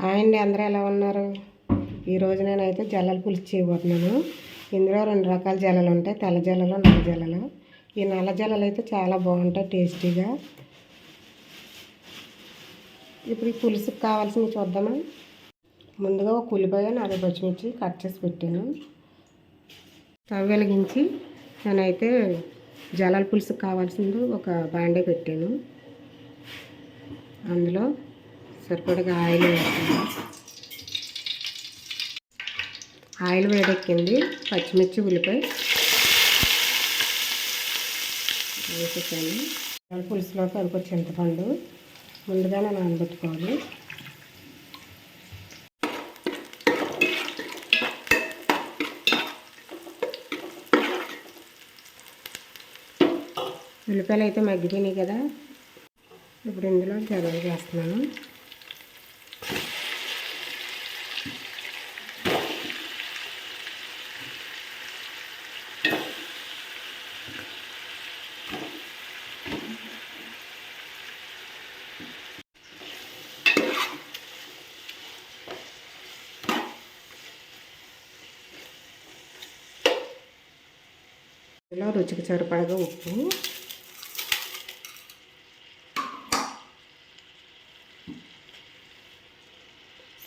Hi అండి అందరూ ఎలా ఉన్నారు? ఈరోజు నేనైతే జల్లలు పులుసు చేయబోతున్నాను. ఇందులో రెండు రకాల జల్లలు ఉంటాయి. తెల్ల జల్లలు నల్ల జల్లలు. ఈ నల్ల జల్లలు అయితే చాలా బాగుంటాయి టేస్టీగా. ఇప్పుడు ఈ పులుసుకి కావాల్సినవి చూద్దామా? ముందుగా ఒక ఉల్లిపాయ నాలుగు పచ్చిమిర్చి కట్ చేసి పెట్టాను. స్టవ్ వెలిగించి నేనైతే జల్లల పులుసుకు కావాల్సింది ఒక బాండే పెట్టాను. అందులో సరిపడగా ఆయిల్ వేస్తాను ఆయిల్ వేడెక్కింది పచ్చిమిర్చి ఉల్లిపాయ. వేసేసాను. పులుసులోకి అనుకో చింతపండు ముందుగానే నానబెట్టుకోవాలి. ఉల్లిపాయలు అయితే మగ్గిపోయినాయి కదా. ఇప్పుడు ఇందులో జరగ చేస్తున్నాను ఇలా రుచికి సరిపడగా ఉప్పు.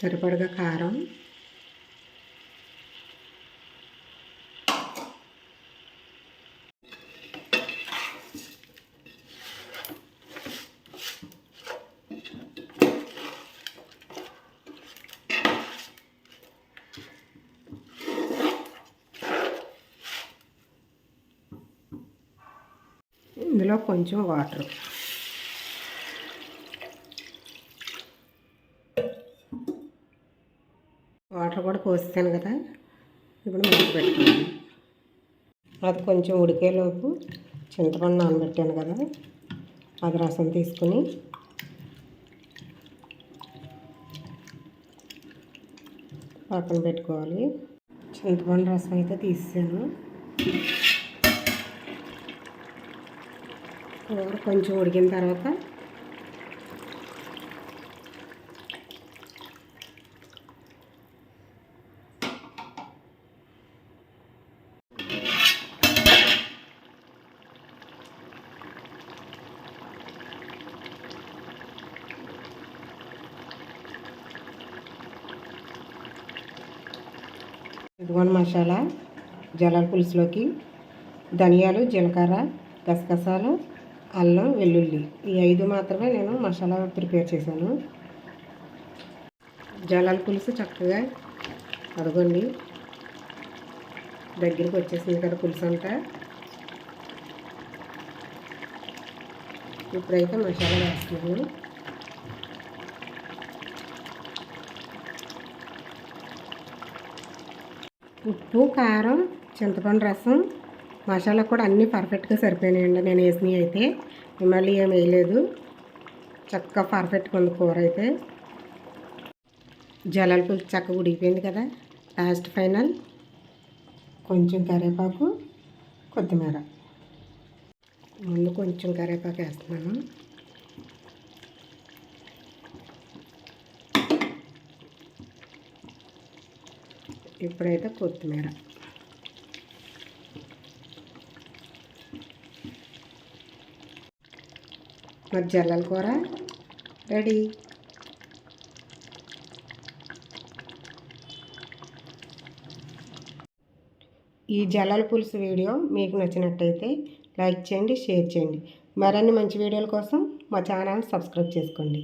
సరిపడగా కారం. ఇందులో కొంచెం వాటర్. వాటర్ కూడా పోస్తాను కదా ఇప్పుడు మూత పెట్టుకున్నాను అది కొంచెం ఉడికేలోపు చింతపండు నానబెట్టాను కదా అది రసం తీసుకుని పక్కన పెట్టుకోవాలి. చింతపండు రసం అయితే తీసాను కూర కొంచెం ఉడికిన తర్వాత ఇదిగోండి మసాలా జలాల పులుసులోకి ధనియాలు జీలకర్ర గసగసాలు అల్లం వెల్లుల్లి. ఈ ఐదు మాత్రమే నేను మసాలా ప్రిపేర్ చేశాను. జలాల పులుసు చక్కగా అడగండి. దగ్గరికి వచ్చేసింది కదా పులుసు అంతా. ఇప్పుడైతే మసాలా వేస్తున్నాను. ఉప్పు కారం చింతపండు రసం మసాలా కూడా అన్నీ పర్ఫెక్ట్గా సరిపోయినాయండి. నేను వేసినవి అయితే మళ్ళీ ఏం వేయలేదు. చక్కగా పర్ఫెక్ట్గా ఉంది కూర అయితే. జలాల పులుసు చక్కగా ఉడికిపోయింది కదా. లాస్ట్ ఫైనల్ కొంచెం కరివేపాకు కొత్తిమీర. ముందు కొంచెం కరివేపాకు వేస్తున్నాను. ఇప్పుడైతే కొత్తిమీర. మరి జల్లల కూర. రెడీ. ఈ జల్లల పులుసు వీడియో మీకు నచ్చినట్టయితే లైక్ చేయండి షేర్ చేయండి. మరిన్ని మంచి వీడియోల కోసం మా ఛానల్ సబ్స్క్రైబ్ చేసుకోండి.